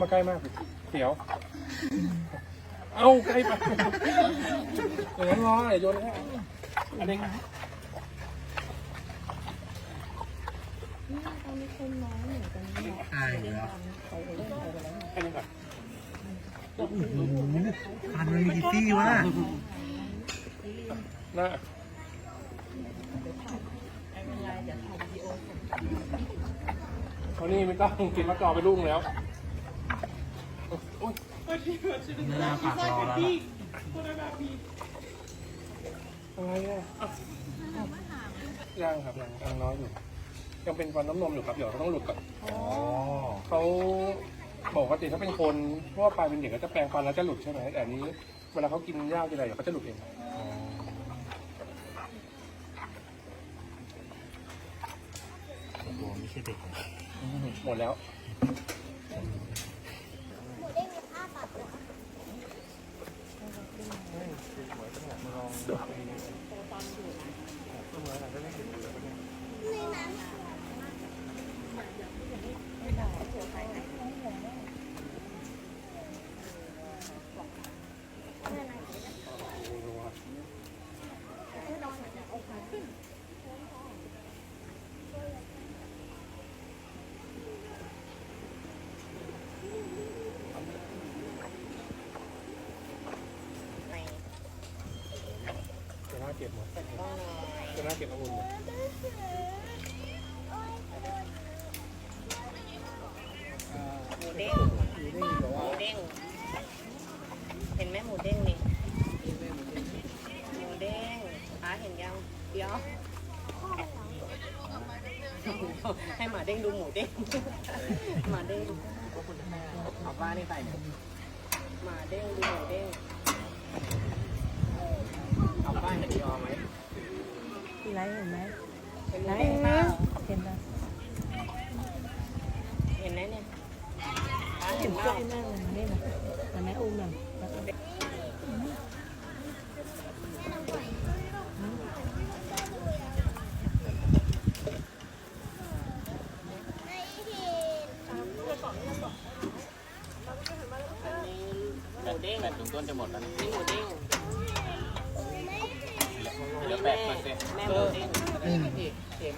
มาใกล้มากเสียว เอาใกล้ไปอย่างนั้นงออย่าโยนให้อันนี้ตายแล้วแค่นี้ก่อนพันมันมีกี่ซี่วะน้าเขานี่ไม่ต้องกินมะกอกไปลูกแล้ว โอ๊ยน่าปากรอแล้วล่ะอะไรอะอะยังครับยังยังน้อยอยู่ ยังเป็นฟันน้ำนมอยู่ครับเดี๋ยวเขาต้องหลุดก่อนอ๋อเขาบอกว่าปกติถ้าเป็นคนทั่วไปเป็นเด็กก็จะแปรงฟันแล้วจะหลุดใช่ไหมแต่อันนี้เวลาเขากินหญ้ากินอะไรเดี๋ยวเขาจะหลุดเองอ๋อตัวไม่ใช่เด็กหมดแล้ว เก็บหมดจะน่าเก็บองุ่นหมดหมูเด้งหมูเด้ง เห็นไหมหมูเด้งนี่หมูเด้งป้าเห็นยังเดี๋ยวให้หมาเด้งดูหมูเด้งหมาเด้งเอาบ้านนี่ใส่หมาเด้งดูหมูเด้ง เอาบ้านเห็นยอไหมพี่ไลท์เห็นไหมเห็นไลมูท์เห็นไหมเห็นไหมเนี่ยเห็นใกล้มากเลยนี่นะแต่แม่อุ้มน่ะแล้วก็อันนี้หมูเด้งแปดถึงต้นจะหมดแล้วนี่หมูเด้ง แปดเปอร์เซ็นต์แม่หมูเด้งหมาเด้ง